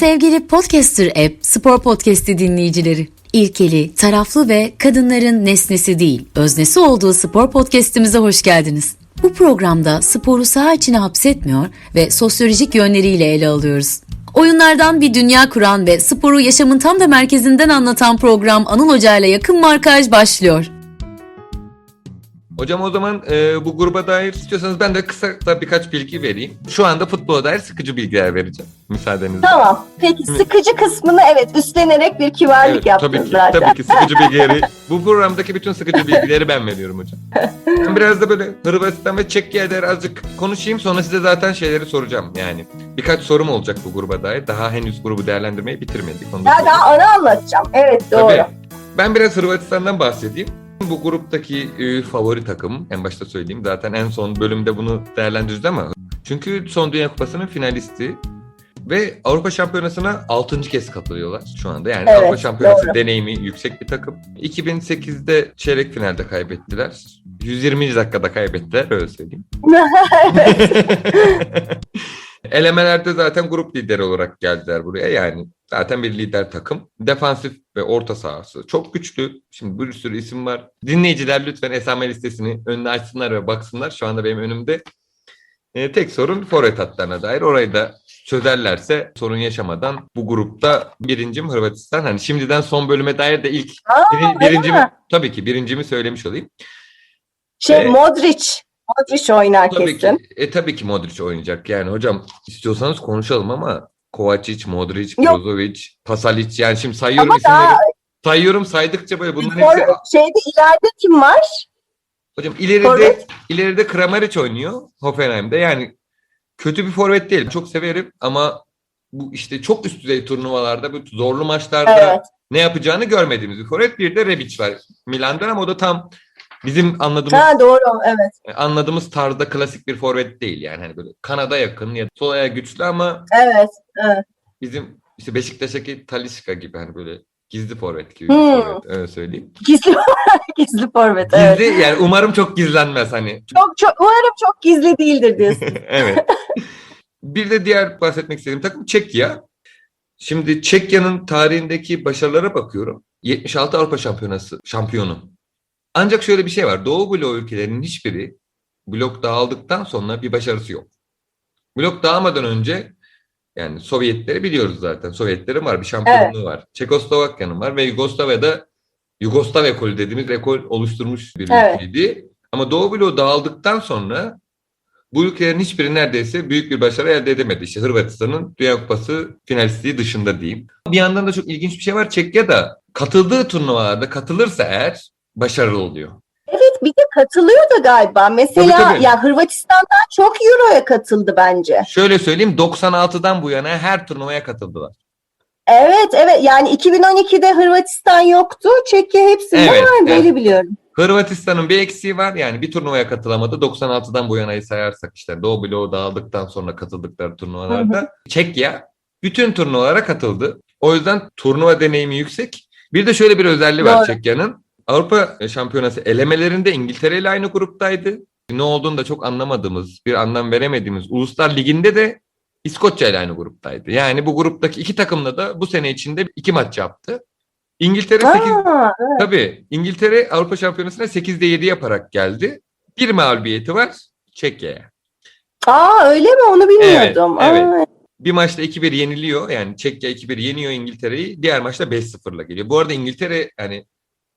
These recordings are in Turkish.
Sevgili Podcaster App Spor Podcast'i dinleyicileri. İlkeli, taraflı ve kadınların nesnesi değil, öznesi olduğu spor podcast'imize hoş geldiniz. Bu programda sporu saha içine hapsetmiyor ve sosyolojik yönleriyle ele alıyoruz. Oyunlardan bir dünya kuran ve sporu yaşamın tam da merkezinden anlatan program Anıl Hoca ile yakın markaj başlıyor. Hocam o zaman e, bu gruba dair istiyorsanız ben de kısa da birkaç bilgi vereyim. Şu anda futbola dair sıkıcı bilgiler vereceğim müsaadenizle. Tamam. Peki sıkıcı kısmını evet üstlenerek bir kibarlık Evet, yaptın tabii ki, zaten. tabii ki sıkıcı bilgileri. bu programdaki bütün sıkıcı bilgileri ben veriyorum hocam. Ben biraz da böyle Hırvatistan ve Çekya'ya dair azıcık konuşayım sonra size zaten şeyleri soracağım. Yani birkaç sorum olacak bu gruba dair. Daha henüz grubu değerlendirmeyi bitirmedik. Onu Ya daha ana anlatacağım. Evet doğru. Tabii. Ben biraz Hırvatistan'dan bahsedeyim. Bu gruptaki e, favori takım en başta söyleyeyim. Zaten en son bölümde bunu değerlendireceğiz ama çünkü son Dünya Kupası'nın finalisti ve Avrupa Şampiyonası'na 6. kez katılıyorlar şu anda. Yani Evet, Avrupa Şampiyonası doğru. deneyimi yüksek bir takım. 2008'de çeyrek finalde kaybettiler. 120. dakikada kaybettiler öyle söyleyeyim. Elemelerde zaten grup lideri olarak geldiler buraya. Yani zaten bir lider takım. Defansif ve orta sahası çok güçlü. Şimdi bir sürü isim var. Dinleyiciler lütfen esame listesini önüne açsınlar ve baksınlar. Şu anda benim önümde. Ee, tek sorun forvet hatlarına dair. Orayı da çözerlerse sorun yaşamadan bu grupta birincim Hırvatistan. Hani şimdiden son bölüme dair de ilk Aa, biri- öyle birincimi mi? tabii ki birincimi söylemiş olayım. Şey Evet. Modric. Modric oynar Tabii kesin. ki. E tabii ki Modric oynayacak. Yani hocam istiyorsanız konuşalım ama Kovacic, Modric, Yok. Brozovic, Pasalic yani şimdi sayıyorum Ama isimleri. daha Sayıyorum saydıkça böyle bunların hepsi şeyde ileride kim var? hocam ileride Forvet. ileride Kramaric oynuyor Hoffenheim'de. Yani kötü bir forvet değil. Çok severim ama bu işte çok üst düzey turnuvalarda bu zorlu maçlarda Evet. ne yapacağını görmediğimiz bir forvet. Bir de Rebic var Milan'dan ama o da tam bizim anladığımız Ha doğru evet. anladığımız tarzda klasik bir forvet değil yani hani böyle kanada yakın ya sol ayağı güçlü ama Evet. bizim işte Beşiktaş'taki Talisca gibi hani böyle gizli forvet gibi bir Hmm. forvet öyle söyleyeyim. Gizli gizli forvet Gizli evet. yani umarım çok gizlenmez hani. Çok çok umarım çok gizli değildir diyorsun. evet. Bir de diğer bahsetmek istediğim takım Çekya. Şimdi Çekya'nın tarihindeki başarılara bakıyorum. 76 Avrupa Şampiyonası şampiyonu. Ancak şöyle bir şey var. Doğu bloğu ülkelerinin hiçbiri blok dağıldıktan sonra bir başarısı yok. Blok dağılmadan önce yani Sovyetleri biliyoruz zaten. Sovyetlerin var bir şampiyonluğu var. Çekoslovakya'nın var ve Yugoslavya'da Yugoslav ekolü dediğimiz ekol oluşturmuş bir Evet. ülkeydi. Ama Doğu bloğu dağıldıktan sonra bu ülkelerin hiçbiri neredeyse büyük bir başarı elde edemedi. İşte Hırvatistan'ın Dünya Kupası finalistliği dışında diyeyim. Bir yandan da çok ilginç bir şey var. Çekya da katıldığı turnuvalarda katılırsa eğer başarılı oluyor. Evet bir de katılıyor da galiba. Mesela Tabii, tabii. ya Hırvatistan'dan çok Euro'ya katıldı bence. Şöyle söyleyeyim 96'dan bu yana her turnuvaya katıldılar. Evet evet yani 2012'de Hırvatistan yoktu. Çekya hepsinde Evet, vardı evet. öyle biliyorum. Hırvatistan'ın bir eksiği var yani bir turnuvaya katılamadı. 96'dan bu yanayı sayarsak işte Doğu bloğu dağıldıktan sonra katıldıkları turnuvalarda. Çekya bütün turnuvalara katıldı. O yüzden turnuva deneyimi yüksek. Bir de şöyle bir özelliği var Doğru. Çekya'nın. Avrupa Şampiyonası elemelerinde İngiltere ile aynı gruptaydı. Ne olduğunu da çok anlamadığımız, bir anlam veremediğimiz Uluslar Ligi'nde de İskoçya ile aynı gruptaydı. Yani bu gruptaki iki takımla da bu sene içinde iki maç yaptı. İngiltere 8, Aa, Tabii İngiltere Avrupa Şampiyonası'na 8'de 7 yaparak geldi. Bir mağlubiyeti var Çekya'ya. aa öyle mi onu bilmiyordum. Evet, Aa, Bir maçta 2-1 yeniliyor. Yani Çekya 2-1 yeniyor İngiltere'yi. Diğer maçta 5-0'la geliyor. Bu arada İngiltere hani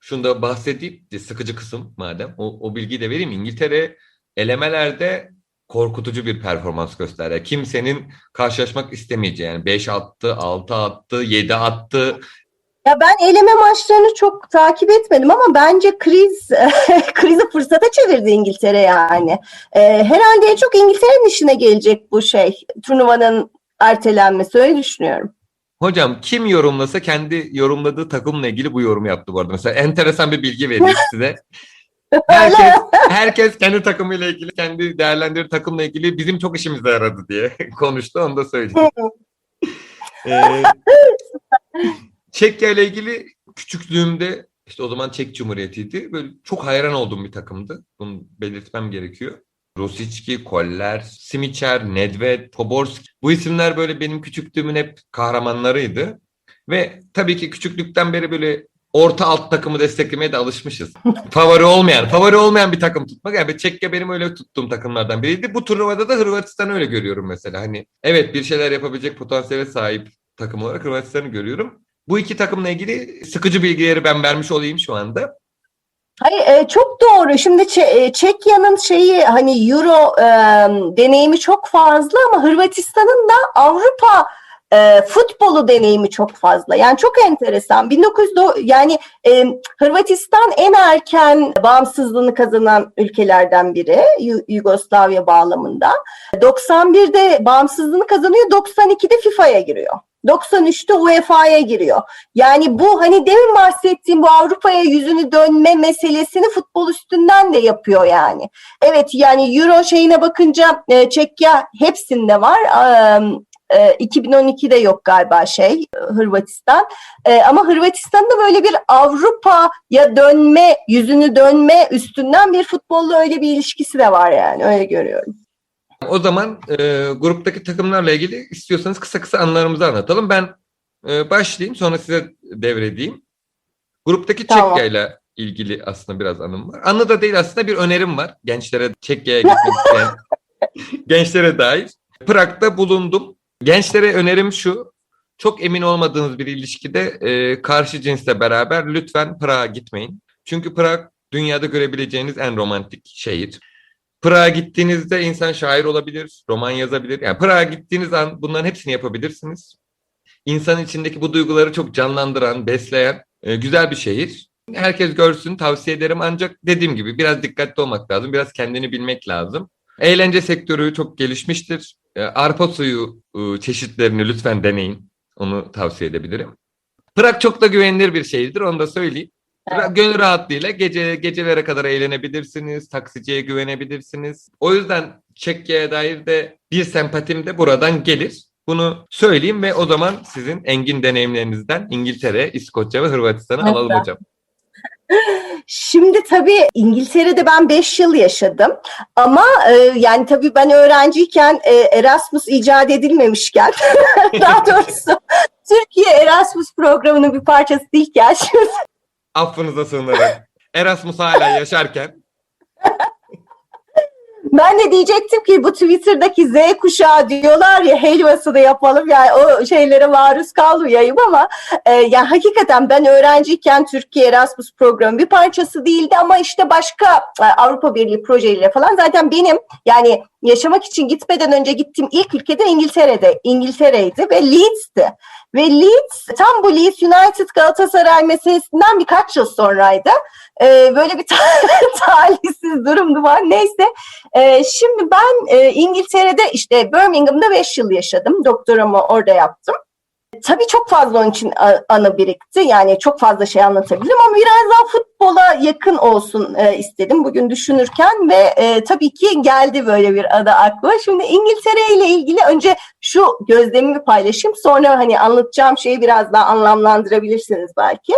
şunu da bahsedeyim de sıkıcı kısım madem o, o bilgiyi de vereyim. İngiltere elemelerde korkutucu bir performans gösterdi. Kimsenin karşılaşmak istemeyeceği yani 5 attı, 6 attı, 7 attı. Ya ben eleme maçlarını çok takip etmedim ama bence kriz krizi fırsata çevirdi İngiltere yani. Ee, herhalde en çok İngiltere'nin işine gelecek bu şey turnuvanın ertelenmesi öyle düşünüyorum. Hocam kim yorumlasa kendi yorumladığı takımla ilgili bu yorumu yaptı bu arada. Mesela enteresan bir bilgi vereyim size. Herkes, herkes kendi takımıyla ilgili, kendi değerlendirdiği takımla ilgili bizim çok işimize yaradı diye konuştu. Onu da söyleyeyim. Ee, Çekya ile ilgili küçüklüğümde işte o zaman Çek Cumhuriyeti'ydi. Böyle çok hayran olduğum bir takımdı. Bunu belirtmem gerekiyor. Rosicki, Koller, Simicher, Nedved, Poborski. Bu isimler böyle benim küçüklüğümün hep kahramanlarıydı. Ve tabii ki küçüklükten beri böyle orta alt takımı desteklemeye de alışmışız. favori olmayan, favori olmayan bir takım tutmak. Yani Çekya benim öyle tuttuğum takımlardan biriydi. Bu turnuvada da Hırvatistan öyle görüyorum mesela. Hani evet bir şeyler yapabilecek potansiyele sahip takım olarak Hırvatistan'ı görüyorum. Bu iki takımla ilgili sıkıcı bilgileri ben vermiş olayım şu anda. Hayır e, çok doğru. Şimdi Çe- e, Çekya'nın şeyi hani Euro e, deneyimi çok fazla ama Hırvatistan'ın da Avrupa e, futbolu deneyimi çok fazla. Yani çok enteresan. 1900 do- yani e, Hırvatistan en erken bağımsızlığını kazanan ülkelerden biri Yu- Yugoslavya bağlamında. 91'de bağımsızlığını kazanıyor, 92'de FIFA'ya giriyor. 93'te UEFA'ya giriyor. Yani bu hani demin bahsettiğim bu Avrupa'ya yüzünü dönme meselesini futbol üstünden de yapıyor yani. Evet yani Euro şeyine bakınca e, Çekya hepsinde var. E, e, 2012'de yok galiba şey Hırvatistan. E, ama Hırvatistan'da böyle bir Avrupa'ya dönme, yüzünü dönme üstünden bir futbolla öyle bir ilişkisi de var yani öyle görüyorum. O zaman e, gruptaki takımlarla ilgili istiyorsanız kısa kısa anılarımızı anlatalım. Ben e, başlayayım sonra size devredeyim. Gruptaki Tamam. Çekya ile ilgili aslında biraz anım var. Anı da değil aslında bir önerim var. Gençlere Çekya'ya gitmek isteyen gençlere dair. Prag'da bulundum. Gençlere önerim şu. Çok emin olmadığınız bir ilişkide e, karşı cinsle beraber lütfen Prag'a gitmeyin. Çünkü Prag dünyada görebileceğiniz en romantik şehir. Prag'a gittiğinizde insan şair olabilir, roman yazabilir. Yani Prag'a gittiğiniz an bunların hepsini yapabilirsiniz. İnsanın içindeki bu duyguları çok canlandıran, besleyen e, güzel bir şehir. Herkes görsün, tavsiye ederim. Ancak dediğim gibi biraz dikkatli olmak lazım, biraz kendini bilmek lazım. Eğlence sektörü çok gelişmiştir. E, arpa suyu e, çeşitlerini lütfen deneyin. Onu tavsiye edebilirim. Prag çok da güvenilir bir şehirdir, onu da söyleyeyim. Evet. Gönül rahatlığıyla gece gecelere kadar eğlenebilirsiniz, taksiciye güvenebilirsiniz. O yüzden Çekya'ya dair de bir sempatim de buradan gelir. Bunu söyleyeyim ve o zaman sizin engin deneyimlerinizden İngiltere, İskoçya ve Hırvatistan'ı Evet. alalım hocam. Şimdi tabii İngiltere'de ben 5 yıl yaşadım ama e, yani tabii ben öğrenciyken e, Erasmus icat edilmemişken daha doğrusu Türkiye Erasmus programının bir parçası değilken şimdi Affınıza sığınarak. Erasmus hala yaşarken ben de diyecektim ki bu Twitter'daki Z kuşağı diyorlar ya helvasını yapalım yani o şeylere maruz kalmayayım ama e, yani hakikaten ben öğrenciyken Türkiye Erasmus programı bir parçası değildi ama işte başka e, Avrupa Birliği projeleriyle falan zaten benim yani yaşamak için gitmeden önce gittiğim ilk ülkede İngiltere'de İngiltere'ydi ve Leeds'ti. Ve Leeds tam bu Leeds United Galatasaray meselesinden birkaç yıl sonraydı. E, böyle bir talihsiz durumdu var. Neyse ee, şimdi ben e, İngiltere'de işte Birmingham'da 5 yıl yaşadım. Doktoramı orada yaptım. Tabii çok fazla onun için anı birikti. Yani çok fazla şey anlatabilirim ama biraz daha futbola yakın olsun e, istedim bugün düşünürken ve e, tabii ki geldi böyle bir adı aklıma. Şimdi İngiltere ile ilgili önce şu gözlemimi paylaşayım. Sonra hani anlatacağım şeyi biraz daha anlamlandırabilirsiniz belki.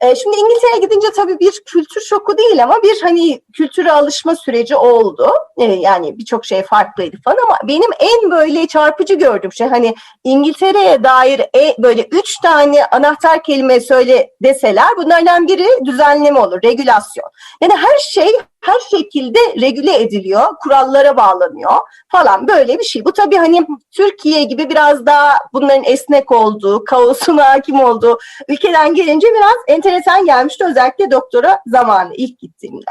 E, Şimdi İngiltere'ye gidince tabii bir kültür şoku değil ama bir hani kültüre alışma süreci oldu. E, Yani birçok şey farklıydı falan ama benim en böyle çarpıcı gördüğüm şey hani İngiltere'ye dair e, böyle üç tane anahtar kelime söyle deseler bunlardan biri düzenleme olur, regülasyon. Yani her şey her şekilde regüle ediliyor, kurallara bağlanıyor falan böyle bir şey. Bu tabii hani Türkiye gibi biraz daha bunların esnek olduğu, kaosun hakim olduğu ülkeden gelince biraz enteresan gelmişti özellikle doktora zamanı ilk gittiğimde.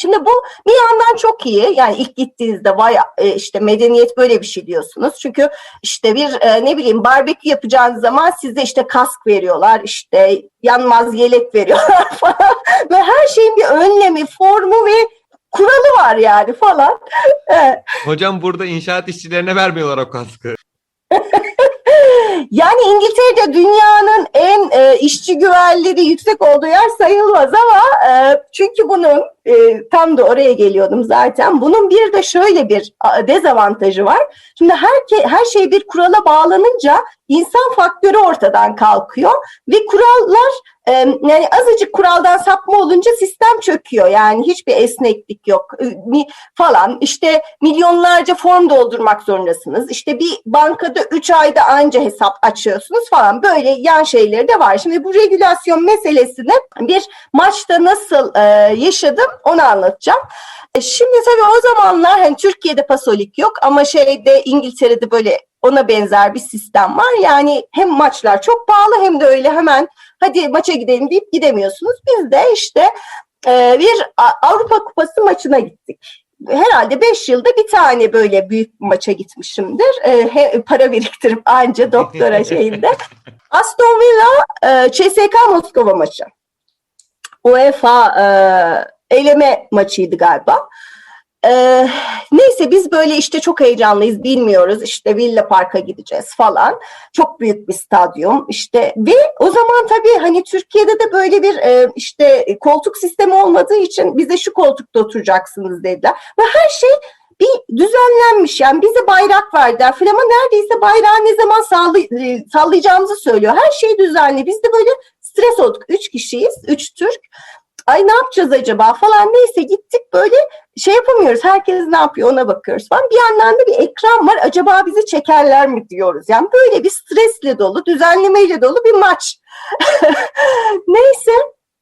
Şimdi bu bir yandan çok iyi. Yani ilk gittiğinizde vay e, işte medeniyet böyle bir şey diyorsunuz. Çünkü işte bir e, ne bileyim barbekü yapacağınız zaman size işte kask veriyorlar, işte yanmaz yelek veriyorlar falan. Ve her şeyin bir önlemi, formu ve kuralı var yani falan. Hocam burada inşaat işçilerine vermiyorlar o kaskı. Yani İngiltere'de dünyanın en e, işçi güvenliği yüksek olduğu yer sayılmaz ama e, çünkü bunun e, tam da oraya geliyordum zaten. Bunun bir de şöyle bir dezavantajı var. Şimdi her, her şey bir kurala bağlanınca insan faktörü ortadan kalkıyor ve kurallar yani azıcık kuraldan sapma olunca sistem çöküyor. Yani hiçbir esneklik yok e, mi- falan. İşte milyonlarca form doldurmak zorundasınız. İşte bir bankada 3 ayda anca hesap açıyorsunuz falan. Böyle yan şeyleri de var. Şimdi bu regülasyon meselesini bir maçta nasıl e, yaşadım onu anlatacağım. E, Şimdi tabii o zamanlar hani Türkiye'de pasolik yok ama şeyde İngiltere'de böyle ona benzer bir sistem var. Yani hem maçlar çok pahalı hem de öyle hemen hadi maça gidelim deyip gidemiyorsunuz. Biz de işte e, bir Avrupa Kupası maçına gittik. Herhalde 5 yılda bir tane böyle büyük maça gitmişimdir. E, he- para biriktirip anca doktora şeyinde. Aston Villa e, CSK Moskova maçı. UEFA e, eleme maçıydı galiba. Ee, neyse biz böyle işte çok heyecanlıyız bilmiyoruz. İşte Villa Park'a gideceğiz falan. Çok büyük bir stadyum. İşte ve o zaman tabii hani Türkiye'de de böyle bir e, işte koltuk sistemi olmadığı için bize şu koltukta oturacaksınız dediler. Ve her şey bir düzenlenmiş. Yani bize bayrak verdiler. Falan ama neredeyse bayrağı ne zaman sallay- e, sallayacağımızı söylüyor. Her şey düzenli. Biz de böyle stres olduk. Üç kişiyiz. Üç Türk ay ne yapacağız acaba falan neyse gittik böyle şey yapamıyoruz. Herkes ne yapıyor ona bakıyoruz falan. Bir yandan da bir ekran var. Acaba bizi çekerler mi diyoruz. Yani böyle bir stresle dolu, düzenlemeyle dolu bir maç. Neyse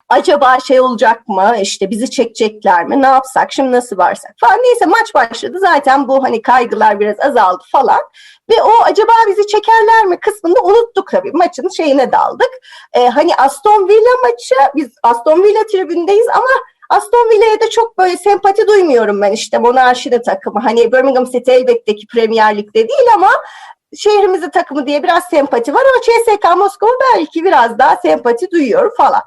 acaba şey olacak mı? İşte bizi çekecekler mi? Ne yapsak? Şimdi nasıl varsak falan. Neyse maç başladı. Zaten bu hani kaygılar biraz azaldı falan. Ve o acaba bizi çekerler mi kısmını unuttuk tabii. Maçın şeyine daldık. Ee, hani Aston Villa maçı, biz Aston Villa tribündeyiz ama Aston Villa'ya da çok böyle sempati duymuyorum ben işte monarşide takımı. Hani Birmingham City elbette ki Premier Lig'de değil ama şehrimizin takımı diye biraz sempati var ama CSKA Moskova belki biraz daha sempati duyuyorum falan.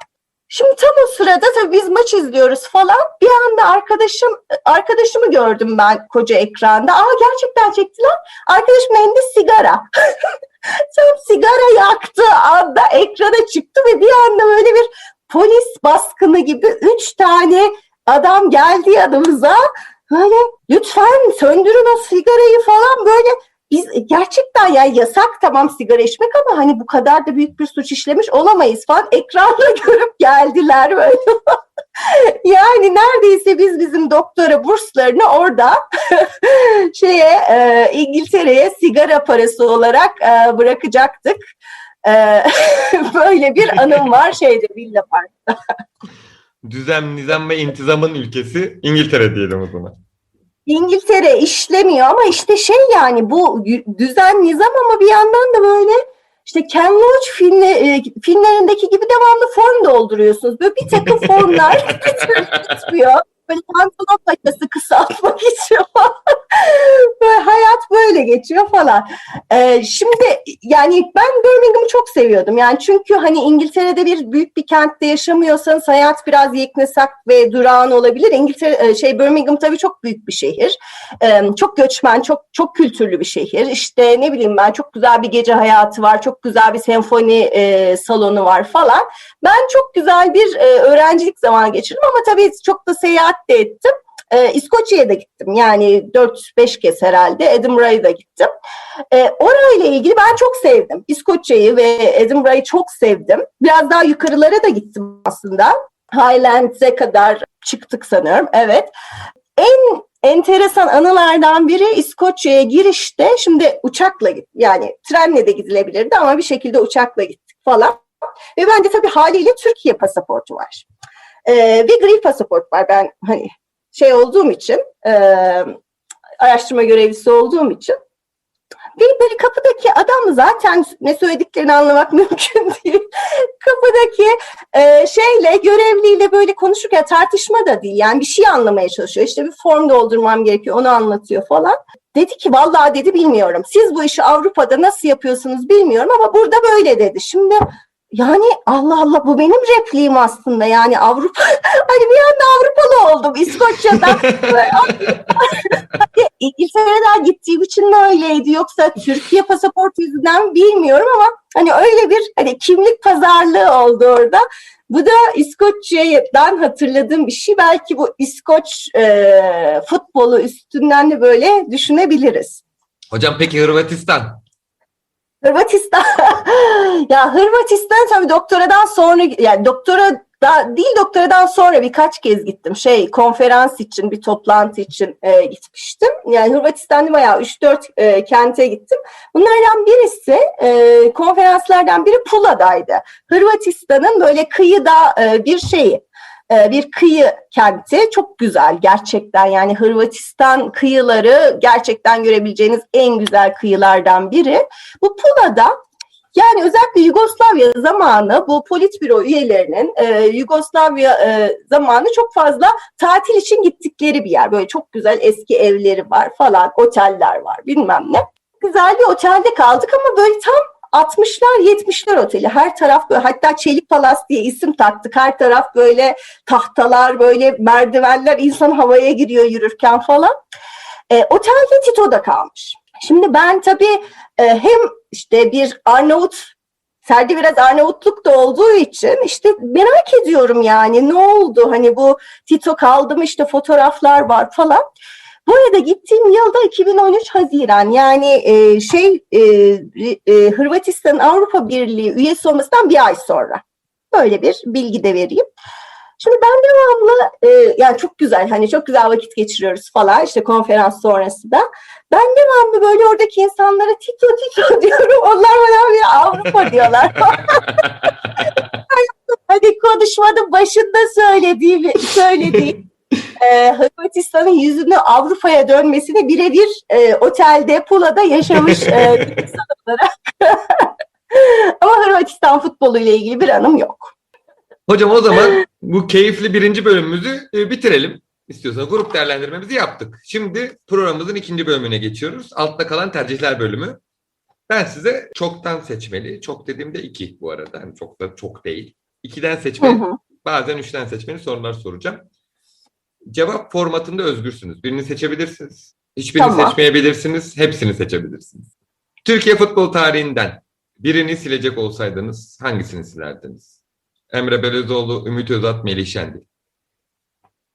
Şimdi tam o sırada tabii biz maç izliyoruz falan. Bir anda arkadaşım arkadaşımı gördüm ben koca ekranda. Aa gerçekten çektiler. Arkadaşımın elinde sigara. tam sigara yaktığı anda ekrana çıktı ve bir anda böyle bir polis baskını gibi üç tane adam geldi yanımıza. Böyle lütfen söndürün o sigarayı falan böyle biz gerçekten yani yasak tamam sigara içmek ama hani bu kadar da büyük bir suç işlemiş olamayız falan ekranda görüp geldiler böyle. yani neredeyse biz bizim doktora burslarını orada şeye e, İngiltere'ye sigara parası olarak e, bırakacaktık. E, böyle bir anım var şeyde Villa Park. Düzen, nizam ve intizamın ülkesi İngiltere diyelim o zaman. İngiltere işlemiyor ama işte şey yani bu düzen nizam ama bir yandan da böyle işte Ken Loach filmle, e, filmlerindeki gibi devamlı form dolduruyorsunuz. Böyle bir takım formlar bitmiyor. Böyle pantolon paçası kısaltmak için böyle hayat böyle geçiyor falan. Ee, şimdi yani ben Birmingham'ı çok seviyordum. Yani çünkü hani İngiltere'de bir büyük bir kentte yaşamıyorsanız hayat biraz yeknesak ve durağan olabilir. İngiltere e, şey Birmingham tabii çok büyük bir şehir. Ee, çok göçmen, çok çok kültürlü bir şehir. İşte ne bileyim ben çok güzel bir gece hayatı var. Çok güzel bir senfoni e, salonu var falan. Ben çok güzel bir e, öğrencilik zamanı geçirdim ama tabii çok da seyahat de ettim. E, İskoçya'ya da gittim. Yani 4-5 kez herhalde. Edinburgh'a da gittim. E, orayla ilgili ben çok sevdim. İskoçya'yı ve Edinburgh'ı çok sevdim. Biraz daha yukarılara da gittim aslında. Highlands'e kadar çıktık sanıyorum. Evet. En enteresan anılardan biri İskoçya'ya girişte. Şimdi uçakla git yani trenle de gidilebilirdi ama bir şekilde uçakla gittik falan. Ve bende tabii haliyle Türkiye pasaportu var. Ee, ve gri pasaport var. Ben hani şey olduğum için, e, araştırma görevlisi olduğum için. Ve böyle kapıdaki adam zaten ne söylediklerini anlamak mümkün değil. Kapıdaki e, şeyle, görevliyle böyle konuşurken tartışma da değil. Yani bir şey anlamaya çalışıyor. İşte bir form doldurmam gerekiyor, onu anlatıyor falan. Dedi ki vallahi dedi bilmiyorum. Siz bu işi Avrupa'da nasıl yapıyorsunuz bilmiyorum ama burada böyle dedi. Şimdi yani Allah Allah bu benim repliğim aslında yani Avrupa hani bir anda Avrupalı oldum İskoçya'dan İngiltere'den gittiğim için mi öyleydi yoksa Türkiye pasaportu yüzünden mi bilmiyorum ama hani öyle bir hani kimlik pazarlığı oldu orada. Bu da İskoçya'dan hatırladığım bir şey. Belki bu İskoç e, futbolu üstünden de böyle düşünebiliriz. Hocam peki Hırvatistan? Hırvatistan. ya Hırvatistan tabii doktoradan sonra yani doktora da değil doktoradan sonra birkaç kez gittim. Şey konferans için bir toplantı için e, gitmiştim. Yani Hırvatistan'da bayağı 3-4 e, kente gittim. Bunlardan birisi e, konferanslardan biri Pula'daydı. Hırvatistan'ın böyle kıyıda e, bir şeyi bir kıyı kenti çok güzel gerçekten yani Hırvatistan kıyıları gerçekten görebileceğiniz en güzel kıyılardan biri. Bu Pula'da yani özellikle Yugoslavya zamanı bu politbüro üyelerinin e, Yugoslavya e, zamanı çok fazla tatil için gittikleri bir yer. Böyle çok güzel eski evleri var falan, oteller var bilmem ne. Güzel bir otelde kaldık ama böyle tam 60'lar 70'ler oteli. Her taraf böyle hatta Çelik Palas diye isim taktık. Her taraf böyle tahtalar, böyle merdivenler insan havaya giriyor yürürken falan. E, otelde Tito'da kalmış. Şimdi ben tabii e, hem işte bir Arnavut Serdi biraz Arnavutluk da olduğu için işte merak ediyorum yani ne oldu hani bu Tito kaldı mı işte fotoğraflar var falan. Bu arada gittiğim yılda 2013 Haziran yani e, şey e, e, Hırvatistan'ın Avrupa Birliği üyesi olmasından bir ay sonra. Böyle bir bilgi de vereyim. Şimdi ben devamlı e, yani çok güzel hani çok güzel vakit geçiriyoruz falan işte konferans sonrası da. Ben devamlı böyle oradaki insanlara Tito Tito diyorum. Onlar bana bir Avrupa diyorlar. hani konuşmanın başında söylediğim, söylediğim e, Hırvatistan'ın yüzünü Avrupa'ya dönmesini birebir e, otelde Pula'da yaşamış e, insan olarak. Ama Hırvatistan futbolu ile ilgili bir anım yok. Hocam o zaman bu keyifli birinci bölümümüzü e, bitirelim. İstiyorsanız grup değerlendirmemizi yaptık. Şimdi programımızın ikinci bölümüne geçiyoruz. Altta kalan tercihler bölümü. Ben size çoktan seçmeli, çok dediğimde iki bu arada. Yani çok da çok değil. İkiden Hı seçmeli, hı. bazen üçten seçmeli sorular soracağım. Cevap formatında özgürsünüz. Birini seçebilirsiniz. Hiçbirini Tamam. seçmeyebilirsiniz. Hepsini seçebilirsiniz. Türkiye futbol tarihinden birini silecek olsaydınız hangisini silerdiniz? Emre Belözoğlu, Ümit Özat, Melih Şendil.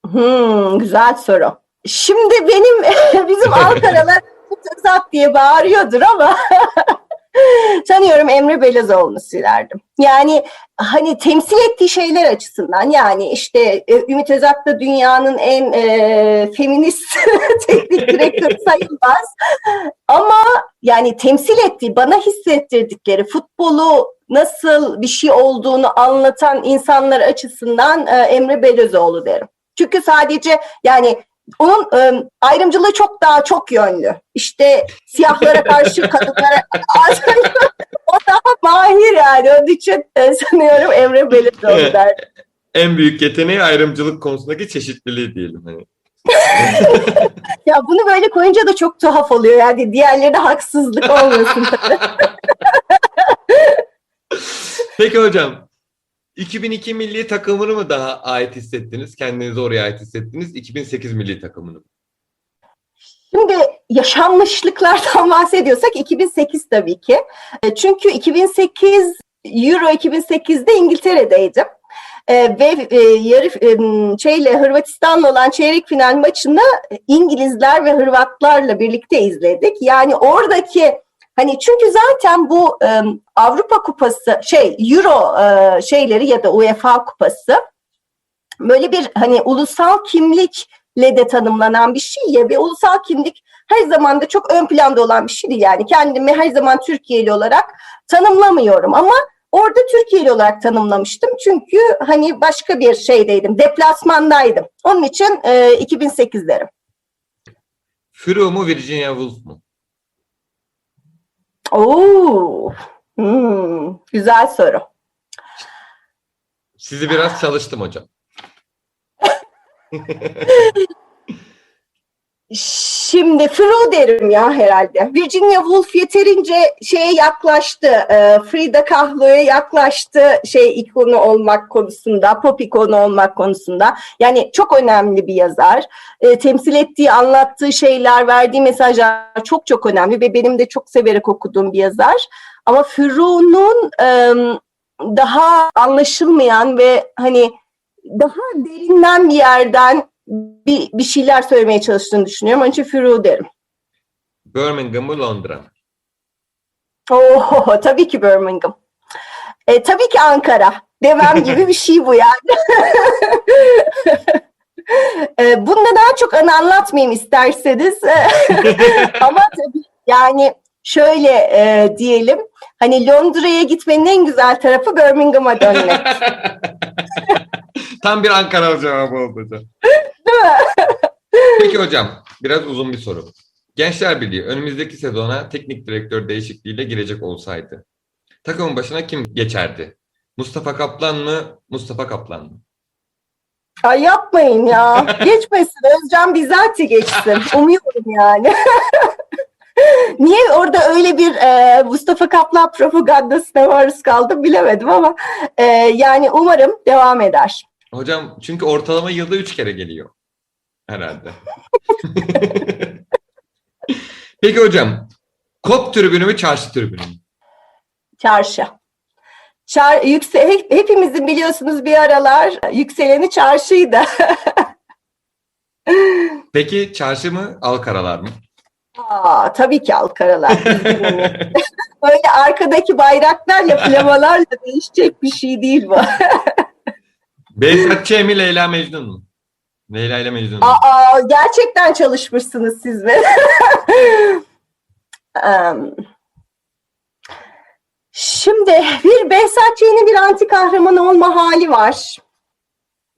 Hmm, güzel soru. Şimdi benim bizim Ankaralar Tuzak diye bağırıyordur ama sanıyorum Emre Belezoğlu'nu silerdim. Yani hani temsil ettiği şeyler açısından yani işte e, Ümit Özat da dünyanın en e, feminist teknik direktörü sayılmaz. Ama yani temsil ettiği, bana hissettirdikleri futbolu nasıl bir şey olduğunu anlatan insanlar açısından e, Emre Belezoğlu derim. Çünkü sadece yani onun e, ayrımcılığı çok daha çok yönlü. İşte siyahlara karşı kadınlara o daha mahir yani. Onun için e, sanıyorum Emre Belezoğlu Evet. derdim. En büyük yeteneği ayrımcılık konusundaki çeşitliliği diyelim. Hani. Ya bunu böyle koyunca da çok tuhaf oluyor. Yani diğerlerine haksızlık olmasın tabii. Peki hocam. 2002 milli takımını mı daha ait hissettiniz? Kendinizi oraya ait hissettiniz. 2008 milli takımını mı? Şimdi yaşanmışlıklardan bahsediyorsak 2008 tabii ki. E, Çünkü 2008 Euro 2008'de İngiltere'deydim. E, ve e, yarı e, şeyle Hırvatistan'la olan çeyrek final maçını İngilizler ve Hırvatlarla birlikte izledik. Yani oradaki hani çünkü zaten bu e, Avrupa Kupası şey Euro e, şeyleri ya da UEFA Kupası böyle bir hani ulusal kimlikle de tanımlanan bir şey ya ve ulusal kimlik her zaman da çok ön planda olan bir şey değil. Yani kendimi her zaman Türkiye'li olarak tanımlamıyorum ama orada Türkiye'li olarak tanımlamıştım. Çünkü hani başka bir şeydeydim, deplasmandaydım. Onun için e, 2008 derim. Furo mu Virginia Woolf mu? Oo, hmm, güzel soru. Sizi biraz çalıştım hocam. Şimdi Fro derim ya herhalde. Virginia Woolf yeterince şeye yaklaştı. e, Frida Kahlo'ya yaklaştı şey ikonu olmak konusunda, pop ikonu olmak konusunda. Yani çok önemli bir yazar. E, temsil ettiği, anlattığı şeyler, verdiği mesajlar çok çok önemli ve benim de çok severek okuduğum bir yazar. Ama Fro'nun e, daha anlaşılmayan ve hani daha derinden bir yerden bir, bir şeyler söylemeye çalıştığını düşünüyorum. Onun için Furu derim. Birmingham mı Londra mı? Oo, tabii ki Birmingham. E, tabii ki Ankara. Demem gibi bir şey bu yani. e, bunda daha çok anı anlatmayayım isterseniz. Ama tabii yani şöyle e, diyelim. Hani Londra'ya gitmenin en güzel tarafı Birmingham'a dönmek. Tam bir Ankara cevabı oldu hocam. Peki hocam, biraz uzun bir soru. Gençler Birliği önümüzdeki sezona teknik direktör değişikliğiyle girecek olsaydı takımın başına kim geçerdi? Mustafa Kaplan mı, Mustafa Kaplan mı? Ay yapmayın ya. Geçmesin. Özcan bizatihi geçsin. Umuyorum yani. Niye orada öyle bir e, Mustafa Kaplan propagandasına maruz kaldım bilemedim ama e, yani umarım devam eder. Hocam çünkü ortalama yılda üç kere geliyor. Herhalde. Peki hocam, kop tribünü mü, çarşı tribünü mü? Çarşı. Çar, yükse, hep- hepimizin biliyorsunuz bir aralar yükseleni çarşıydı. Peki çarşı mı, Alkaralar mı? Aa, tabii ki Alkaralar. üzgünüm. Böyle arkadaki bayraklarla flamalarla değişecek bir şey değil bu. Behzat Ç. mi, Leyla Mecnun mu? Leyla ile Mecnun mu? Aa, gerçekten çalışmışsınız siz mi? Em, Şimdi bir Behzat bir anti kahraman olma hali var.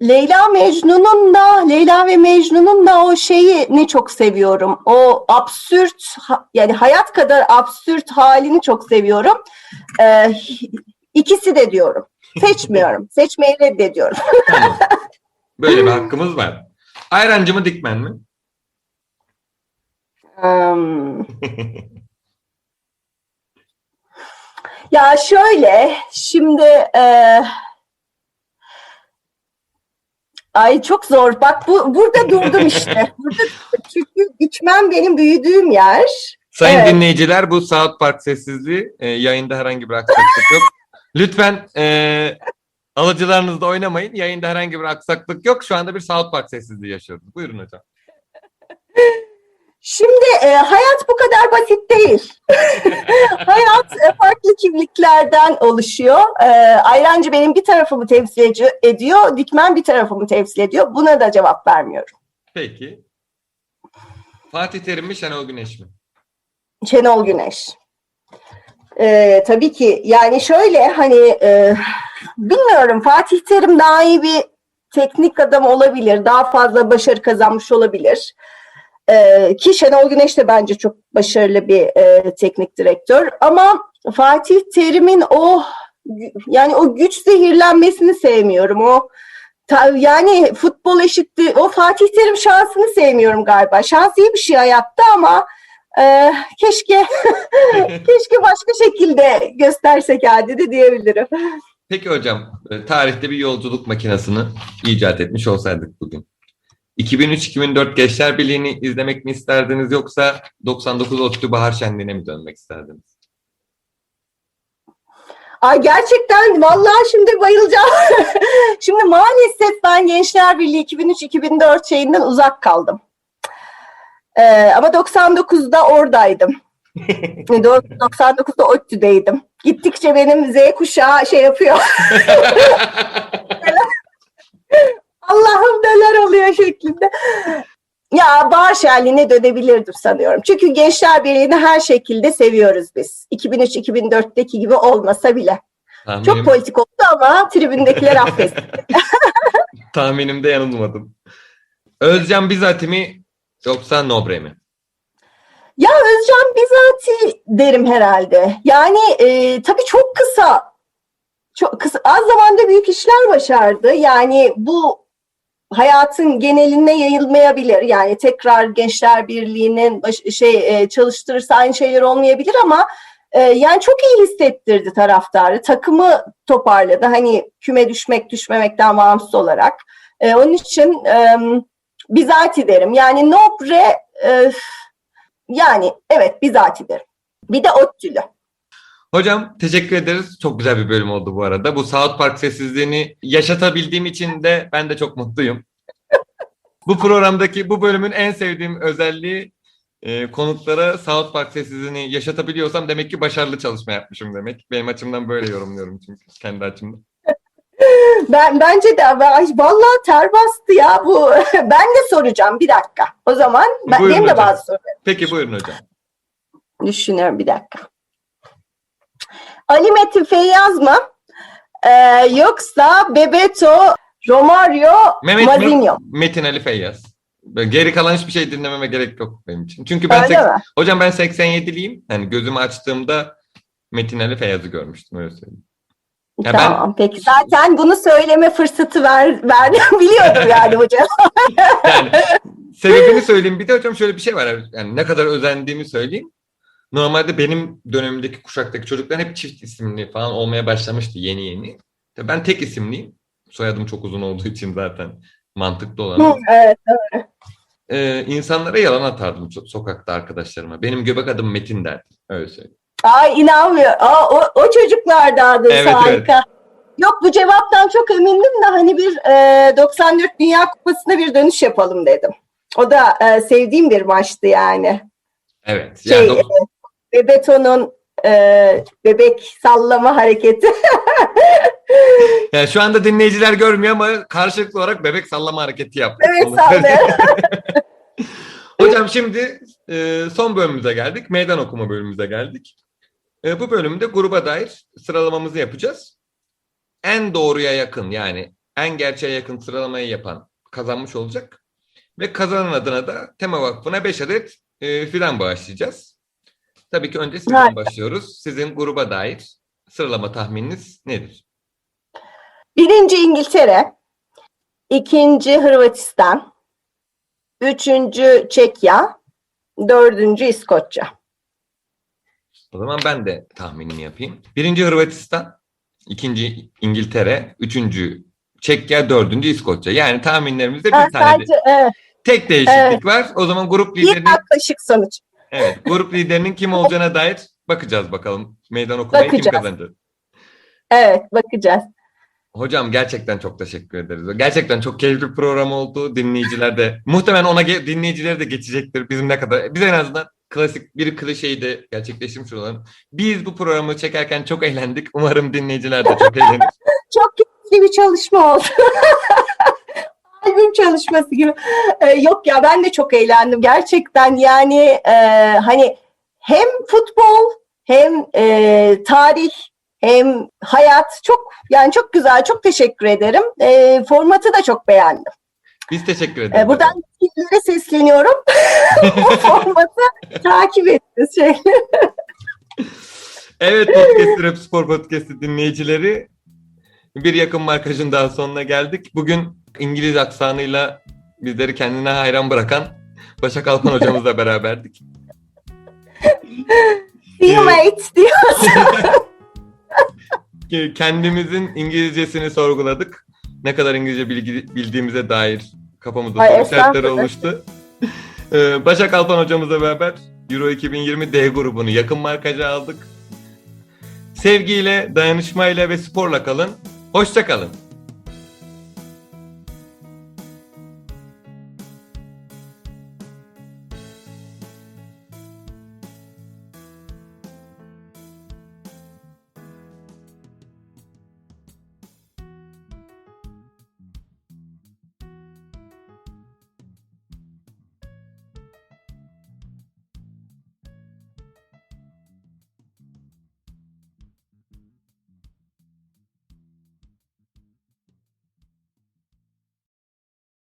Leyla Mecnun'un da Leyla ve Mecnun'un da o şeyi ne çok seviyorum. O absürt yani hayat kadar absürt halini çok seviyorum. Ee, ikisi de diyorum. Seçmiyorum. Seçmeyi reddediyorum. Tamam. Böyle bir hakkımız var. Ayrancı mı, Dikmen mi? Em, Ya şöyle, şimdi e, ay çok zor. Bak bu burada durdum işte. Burada çünkü içmem benim büyüdüğüm yer. Sayın Evet. dinleyiciler bu South Park sessizliği e, yayında herhangi bir aksaklık yok. Lütfen e, alıcılarınızda oynamayın. Yayında herhangi bir aksaklık yok. Şu anda bir South Park sessizliği yaşıyoruz. Buyurun hocam. Şimdi e, hayat bu kadar basit değil. hayat e, farklı kimliklerden oluşuyor. E, ayrancı benim bir tarafımı temsil edi- ediyor, dikmen bir tarafımı temsil ediyor. Buna da cevap vermiyorum. Peki. Fatih Terim mi Şenol Güneş mi? Şenol Güneş. Ee, tabii ki yani şöyle hani e, bilmiyorum Fatih Terim daha iyi bir teknik adam olabilir. Daha fazla başarı kazanmış olabilir. Ee, ki Şenol Güneş de bence çok başarılı bir e, teknik direktör. Ama Fatih Terim'in o yani o güç zehirlenmesini sevmiyorum. O ta- yani futbol eşitti. O Fatih Terim şansını sevmiyorum galiba. Şans iyi bir şey hayatta ama e, keşke keşke başka şekilde göstersek kendini diyebilirim. Peki hocam, e, tarihte bir yolculuk makinesini icat etmiş olsaydık bugün. 2003-2004 Gençler Birliği'ni izlemek mi isterdiniz yoksa 99 ODTÜ Bahar Şenliği'ne mi dönmek isterdiniz? Ay gerçekten vallahi şimdi bayılacağım. şimdi maalesef ben Gençler Birliği 2003-2004 şeyinden uzak kaldım. Ee, ama 99'da oradaydım. 99'da ODTÜ'deydim. Gittikçe benim Z kuşağı şey yapıyor. Allah'ım neler oluyor şeklinde. Ya bahar şenliğine dönebilirdim sanıyorum. Çünkü Gençler Birliği'ni her şekilde seviyoruz biz. 2003-2004'teki gibi olmasa bile. Tahminim, Çok politik oldu ama tribündekiler affetti. tahminimde yanılmadım. Özcan Bizati mi yoksa Nobre mi? Ya Özcan Bizati derim herhalde. Yani e, tabii çok kısa, çok kısa, az zamanda büyük işler başardı. Yani bu hayatın geneline yayılmayabilir. Yani tekrar Gençler Birliği'nin şey e, çalıştırırsa aynı şeyler olmayabilir ama e, yani çok iyi hissettirdi taraftarı. Takımı toparladı. Hani küme düşmek düşmemekten bağımsız olarak. E, onun için e, bizatihi derim. Yani Nobre e, yani evet bizatihi derim. Bir de Ottülü. Hocam teşekkür ederiz. Çok güzel bir bölüm oldu bu arada. Bu South Park sessizliğini yaşatabildiğim için de ben de çok mutluyum. bu programdaki bu bölümün en sevdiğim özelliği e, konuklara South Park sessizliğini yaşatabiliyorsam demek ki başarılı çalışma yapmışım demek. Benim açımdan böyle yorumluyorum çünkü kendi açımdan. Ben bence de ay, vallahi ter bastı ya bu. ben de soracağım bir dakika. O zaman ben, Buyurun benim de bazı sorularım. Peki buyurun hocam. Düşünüyorum bir dakika. Ali Metin Feyyaz mı? Ee, yoksa Bebeto, Romario, Mehmet Mazinho. Metin Ali Feyyaz. Geri kalan hiçbir şey dinlememe gerek yok benim için. Çünkü ben Öyle mi? hocam ben 87'liyim. Yani gözümü açtığımda Metin Ali Feyyaz'ı görmüştüm öyle söyleyeyim. Ya ben- tamam peki. Zaten bunu söyleme fırsatı ver, verdim biliyordum yani hocam. Yani sebebini söyleyeyim. Bir de hocam şöyle bir şey var. Yani ne kadar özendiğimi söyleyeyim. Normalde benim dönemimdeki kuşaktaki çocuklar hep çift isimli falan olmaya başlamıştı yeni yeni. Tabii Ben tek isimliyim. Soyadım çok uzun olduğu için zaten mantıklı olan. evet. Ee, insanlara yalan atardım so- sokakta arkadaşlarıma. Benim göbek adım Metin derdim. Öyle söyleyeyim. Ay inanmıyorum. Aa, o, o çocuklardandı Evet, harika. Yok bu cevaptan çok emindim de hani bir e, 94 Dünya Kupası'na bir dönüş yapalım dedim. O da e, sevdiğim bir maçtı yani. Evet. Şey, Yani o- Bebeto'nun e, bebek sallama hareketi. yani şu anda dinleyiciler görmüyor ama karşılıklı olarak bebek sallama hareketi yaptık. Evet, Onu sallıyor. Hocam şimdi e, son bölümümüze geldik. Meydan okuma bölümümüze geldik. E, bu bölümde gruba dair sıralamamızı yapacağız. En doğruya yakın yani en gerçeğe yakın sıralamayı yapan kazanmış olacak. Ve kazanan adına da Tema Vakfı'na 5 adet e, filan bağışlayacağız. Tabii ki önce sizden başlıyoruz. Sizin gruba dair sıralama tahmininiz nedir? Birinci İngiltere, ikinci Hırvatistan, üçüncü Çekya, dördüncü İskoçya. O zaman ben de tahminimi yapayım. Birinci Hırvatistan, ikinci İngiltere, üçüncü Çekya, dördüncü İskoçya. Yani tahminlerimizde bir tane de- evet, tek değişiklik Evet. var. O zaman grup bir liderinin yaklaşık sonuç. evet, grup liderinin kim olacağına dair bakacağız bakalım. Meydan okumayı kim Bakacağız. kazanacak? Evet, bakacağız. Hocam gerçekten çok teşekkür ederiz. Gerçekten çok keyifli bir program oldu. Dinleyiciler de muhtemelen ona dinleyicileri de geçecektir. Bizim ne kadar biz en azından klasik bir klişeyi de gerçekleştirmiş olalım. Biz bu programı çekerken çok eğlendik. Umarım dinleyiciler de çok eğlenir. Çok keyifli bir çalışma oldu. Albüm çalışması gibi. Ee, yok ya ben de çok eğlendim. Gerçekten yani e, hani hem futbol hem e, tarih hem hayat çok yani çok güzel. Çok teşekkür ederim. E, formatı da çok beğendim. Biz teşekkür ederiz. E, buradan yetkililere sesleniyorum. Bu formatı takip ettiniz. Şey. Evet Podcast Rap Spor Podcast'ı dinleyicileri bir yakın markajın daha sonuna geldik. Bugün İngiliz aksanıyla bizleri kendine hayran bırakan Başak Alpan hocamızla beraberdik. See you mate diyor. Ki Kendimizin İngilizcesini sorguladık. Ne kadar İngilizce bilgi, bildiğimize dair kafamızda Ay, soru işaretleri oluştu. Ee, Başak Alpan hocamızla beraber Euro 2020 D grubunu yakın markaja aldık. Sevgiyle, dayanışmayla ve sporla kalın. Hoşça kalın.